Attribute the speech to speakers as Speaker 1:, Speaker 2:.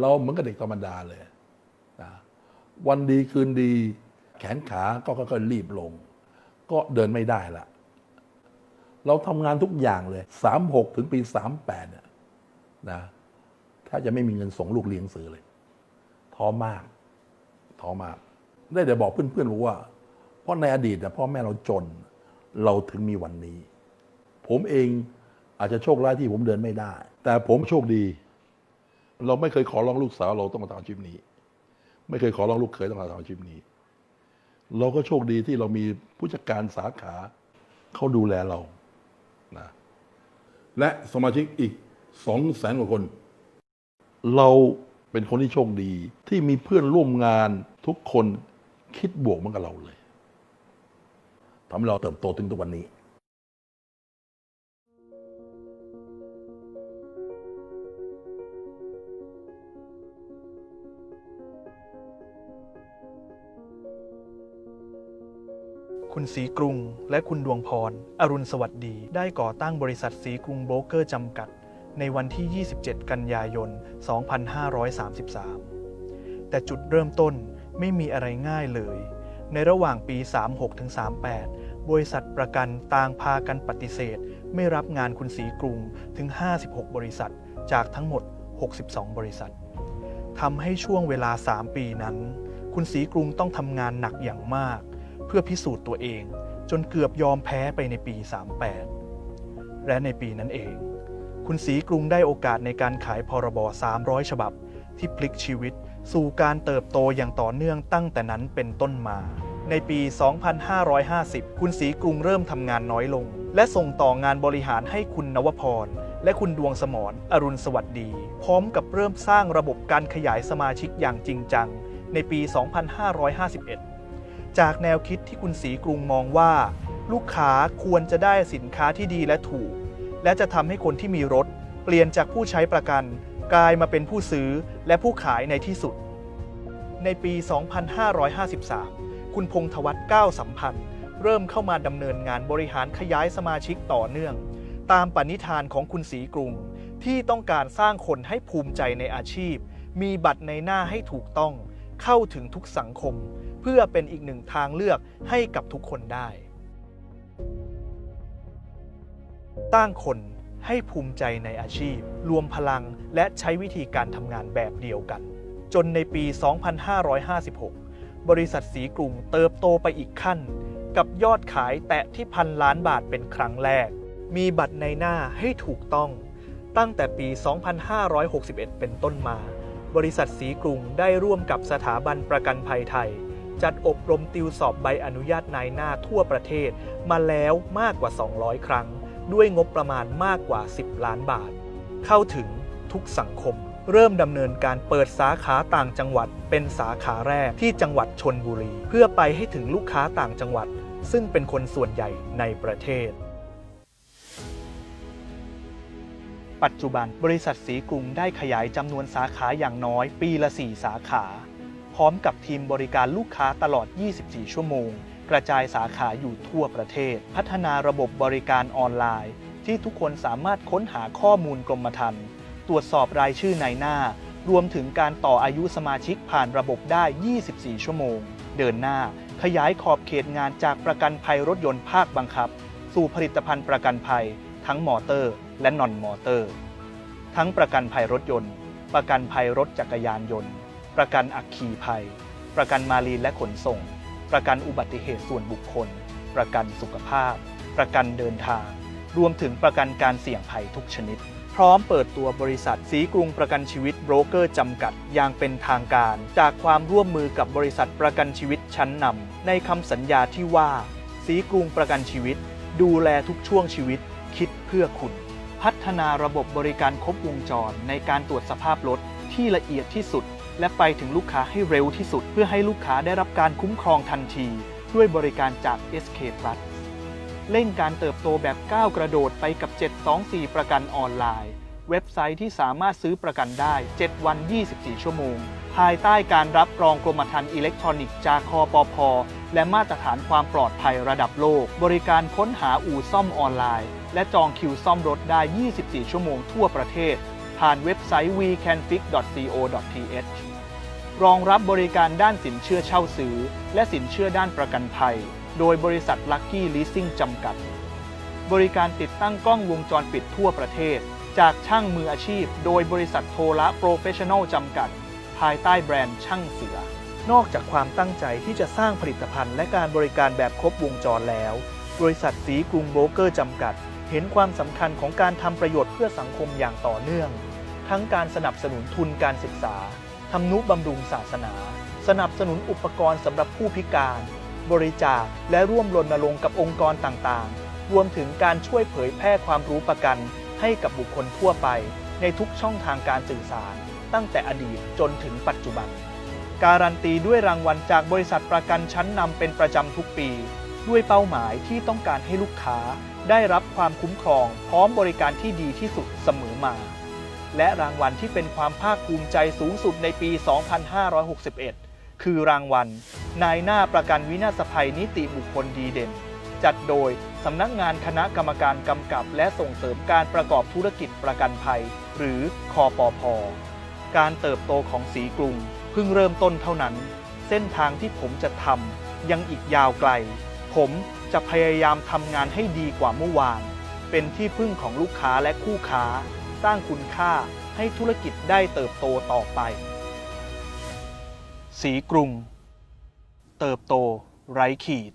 Speaker 1: เราเหมือนกับเด็กธรรมดาเลยนะวันดีคืนดี แขนขาก็ค่อยๆรีบลง ก็เดินไม่ได้ละเราทำงานทุกอย่างเลยสามหกถึงปีสามแปดเนี่ยนะถ้าจะไม่มีเงินส่งลูกเรียนหนังสือเลยท้อมากท้อมาก ได้แต่บอกเพื่อนๆบอกว่า เพราะในอดีตนะพ่อแม่เราจน เราถึงมีวันนี้ ผมเองอาจจะโชคร้ายที่ผมเดินไม่ได้ แต่ผมโชคดี เราไม่เคยขอร้องลูกสาวเราต้องมาทำอาชีพนี้ ไม่เคยขอร้องลูกเขยต้องมาทำอาชีพนี้ เราก็โชคดีที่เรามีผู้จัดการสาขาเขาดูแลเรานะและสมาชิกอีกสองแสนกว่าคน เราเป็นคนที่โชคดีที่มีเพื่อนร่วมงานทุกคนคิดบวกเหมือนกับเราเลยทำให้เราเติบโตถึงทุกวันนี้
Speaker 2: คุณศรีกรุง และคุณดวงพร อรุณสวัสดี ได้ก่อตั้งบริษัทศรีกรุงโบรกเกอร์จำกัด ในวันที่ 27 กันยายน 2533 แต่จุดเริ่มต้นไม่มีอะไรง่ายเลย ในระหว่างปี 36ถึง38 บริษัทประกันต่างพากันปฏิเสธ ไม่รับงานคุณศรีกรุงถึง 56 บริษัท จากทั้งหมด 62 บริษัททำให้ช่วงเวลา 3 ปีนั้น คุณศรีกรุงต้องทำงานหนักอย่างมาก พื่อพิสูจน์ตัวเอง จนเกือบยอมแพ้ไปในปี 38 และในปีนั้นเอง คุณศรีกรุงได้โอกาสในการขายพรบ 300 ฉบับ ที่พลิกชีวิตสู่การเติบโตอย่างต่อเนื่องตั้งแต่นั้นเป็นต้นมา ในปี 2550 คุณศรีกรุงเริ่มทำงานน้อยลง และส่งต่องานบริหารให้คุณนวพร และคุณดวงสมรอรุณสวัสดี พร้อมกับเริ่มสร้างระบบการขยายสมาชิกอย่างจริงจัง ในปี 2551 จากแนวคิดที่คุณศรีกรุงมองว่า ลูกค้าควรจะได้สินค้าที่ดีและถูก และจะทำให้คนที่มีรถ เปลี่ยนจากผู้ใช้ประกัน กลายมาเป็นผู้ซื้อและผู้ขายในที่สุด ในปี 2553 คุณพงษ์ธวัฒน์ก้าวสัมพันธ์ เริ่มเข้ามาดำเนินงานบริหารขยายสมาชิกต่อเนื่อง ตามปณิธานของคุณศรีกรุง ที่ต้องการสร้างคนให้ภูมิใจในอาชีพ มีบัตรในหน้าให้ถูกต้อง เข้าถึงทุกสังคม เพื่อเป็นอีกหนึ่งทางเลือกให้กับทุกคนได้ ตั้งคนให้ภูมิใจในอาชีพ รวมพลังและใช้วิธีการทำงานแบบเดียวกัน จนในปี 2556 บริษัทสีกรุงเติบโตไปอีกขั้น กับยอดขายแตะที่พันล้านบาทเป็นครั้งแรก มีบัตรในหน้าให้ถูกต้อง ตั้งแต่ปี 2561 เป็นต้นมา บริษัทสีกรุงได้ร่วมกับสถาบันประกันภัยไทย จัดอบรมติวสอบใบอนุญาตนายหน้าทั่วประเทศ มาแล้วมากกว่า 200 ครั้ง ด้วยงบประมาณมากกว่า 10 ล้านบาท เข้าถึงทุกสังคม เริ่มดำเนินการเปิดสาขาต่างจังหวัด เป็นสาขาแรกที่จังหวัดชนบุรี เพื่อไปให้ถึงลูกค้าต่างจังหวัด ซึ่งเป็นคนส่วนใหญ่ในประเทศปัจจุบันบริษัทสีกรุงได้ขยายจำนวนสาขาอย่างน้อยปีละ 4 สาขา พร้อมกับทีมบริการลูกค้าตลอด 24 ชั่วโมง กระจายสาขาอยู่ทั่วประเทศ พัฒนาระบบบริการออนไลน์ ที่ทุกคนสามารถค้นหาข้อมูลกรมธรรม์ตรวจสอบรายชื่อในหน้า รวมถึงการต่ออายุสมาชิกผ่านระบบได้ 24 ชั่วโมง เดินหน้า ขยายขอบเขตงานจากประกันภัยรถยนต์ภาคบังคับ สู่ผลิตภัณฑ์ประกันภัย ทั้งมอเตอร์ และนอนมอเตอร์ ทั้งประกันภัยรถยนต์ ประกันภัยรถจักรยานยนต์ ประกันอัคคีภัย ประกันมารีนและขนส่ง ประกันอุบัติเหตุส่วนบุคคล ประกันสุขภาพ ประกันเดินทาง รวมถึงประกันการเสี่ยงภัยทุกชนิด พร้อมเปิดตัวบริษัทสีกรุงประกันชีวิตโบรกเกอร์จำกัดอย่างเป็นทางการ จากความร่วมมือกับบริษัทประกันชีวิตชั้นนำในคำสัญญาที่ว่า สีกรุงประกันชีวิต ดูแลทุกช่วงชีวิต คิดเพื่อคุณพัฒนาระบบบริการครบวงจรในการตรวจสภาพรถที่ละเอียดที่สุด และไปถึงลูกค้าให้เร็วที่สุด เพื่อให้ลูกค้าได้รับการคุ้มครองทันที ด้วยบริการจาก SK Plus เร่งการเติบโตแบบก้าวกระโดดไปกับ 724 ประกันออนไลน์ เว็บไซต์ที่สามารถซื้อประกันได้ 7 วัน 24 ชั่วโมง ภายใต้การรับรองกรมธรรม์อิเล็กทรอนิกส์จากคอปพและมาตรฐานความปลอดภัยระดับโลก บริการค้นหาอู่ซ่อมออนไลน์ และจองคิวซ่อมรถได้ 24 ชั่วโมงทั่วประเทศ ผ่านเว็บไซต์ wecanfix.co.th รองรับบริการด้านสินเชื่อเช่าซื้อ และสินเชื่อด้านประกันภัย โดยบริษัท Lucky Leasing จำกัด บริการติดตั้งกล้องวงจรปิดทั่วประเทศ จากช่างมืออาชีพ โดยบริษัทโทละโปรเฟชชั่นอลจำกัด ภายใต้แบรนด์ช่างเสือ นอกจากความตั้งใจที่จะสร้างผลิตภัณฑ์และการบริการแบบครบวงจรแล้ว บริษัทสีกรุงโบรกเกอร์จำกัด เห็นความสำคัญของการทำประโยชน์เพื่อสังคมอย่างต่อเนื่อง ทั้งการสนับสนุนทุนการศึกษาทำนุบำรุงศาสนา สนับสนุนอุปกรณ์สำหรับผู้พิการ บริจาคและร่วมรณรงค์กับองค์กรต่างๆ รวมถึงการช่วยเผยแพร่ความรู้ประกัน ให้กับบุคคลทั่วไป ในทุกช่องทางการสื่อสาร ตั้งแต่อดีตจนถึงปัจจุบัน การันตีด้วยรางวัลจากบริษัทประกันชั้นนำเป็นประจำทุกปี ด้วยเป้าหมายที่ต้องการให้ลูกค้าได้รับความคุ้มครอง พร้อมบริการที่ดีที่สุดเสมอมา และรางวัลที่เป็นความภาคภูมิใจสูงสุดในปี 2561 คือรางวัล นายหน้าประกันวินาศภัยนิติบุคคลดีเด่น จัดโดยสำนักงานคณะกรรมการกำกับและส่งเสริมการประกอบธุรกิจประกันภัย หรือคอปอพการเติบโตของสีกรุงเพิ่งเริ่มต้นเท่านั้น เส้นทางที่ผมจะทำยังอีกยาวไกล ผมจะพยายามทำงานให้ดีกว่าเมื่อวาน เป็นที่พึ่งของลูกค้าและคู่ค้า สร้างคุณค่าให้ธุรกิจได้เติบโตต่อไป สีกรุง เติบโตไร้ขีด